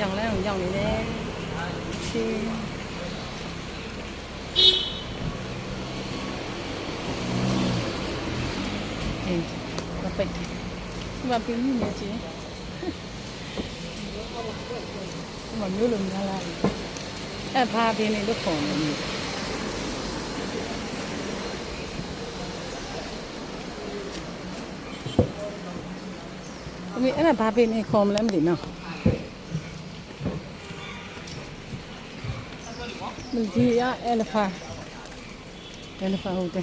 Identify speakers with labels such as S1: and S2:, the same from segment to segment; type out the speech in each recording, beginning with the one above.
S1: ရောင်လန်းကိုရောက်နေတယ်ရှင်အေးမပိတ်ဒီမှာပြင်းနေချင်းဒီမှာမျိုးလုံးများလာတယ်အဲ့ဖာပြင်းနေလို့ခေါ်နေတယ်အမေအဲ့ဒါဘာပေးနေခေါ်မလဲမသိနော် ဒီရအလဖာအလဖာဟုတ်တ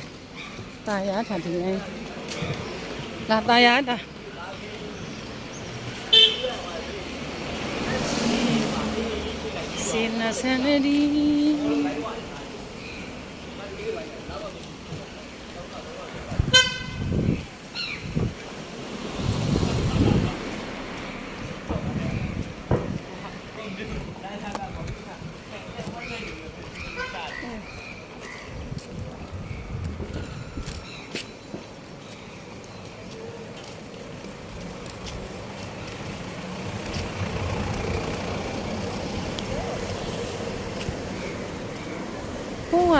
S1: က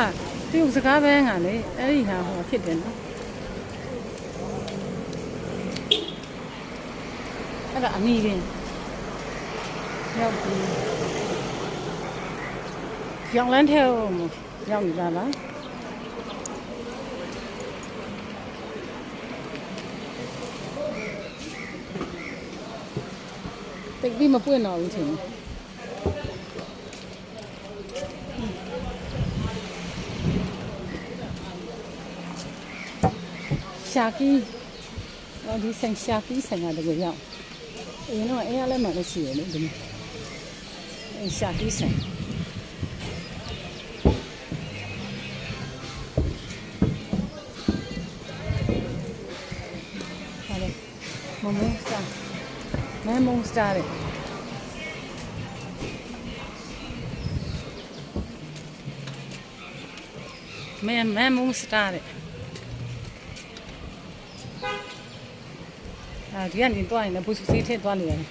S1: တရုတ်စကားပဲငါလေအဲ့ဒီဟာဟိုဖြစ်တယ်နော်အဲ့ဒါအမီပင်ရောက်ပြီရောင်လန်းထဲကိုရောက်နေတာလားတိတ်ပြီးမပွင့်တော့ဘူးထင်တယ် ရှာကီဟောဒီဆိုင်ရှာကီဆိုင်ရတကယ်ရောက်အရင်တော့အဲရလဲမှလည်းရှိရလေဒီမှာအဲရှာကီဆိုင်ဟာလေမမစတာမဲမုံစတာလေမဲမဲမုံစတာလေ အာဒီကနေတွားရင်လည်းပူစီစီထည့်တွားနေရတယ်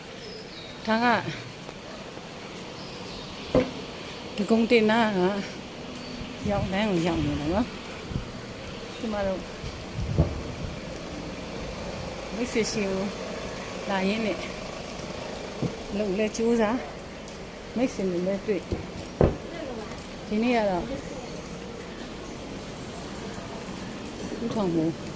S1: ဒါကဒီကုန်းတင်နာကရောက်တိုင်းကိုရောက်နေတယ်နော်ဒီမှာတော့မိတ်ဆွေရှိကိုလာရင်းနဲ့လုံလဲကျိုးစားမိတ်ဆွေနဲ့လည်းတွေ့ဒီနေ့ကတော့ဒီထောင်မို့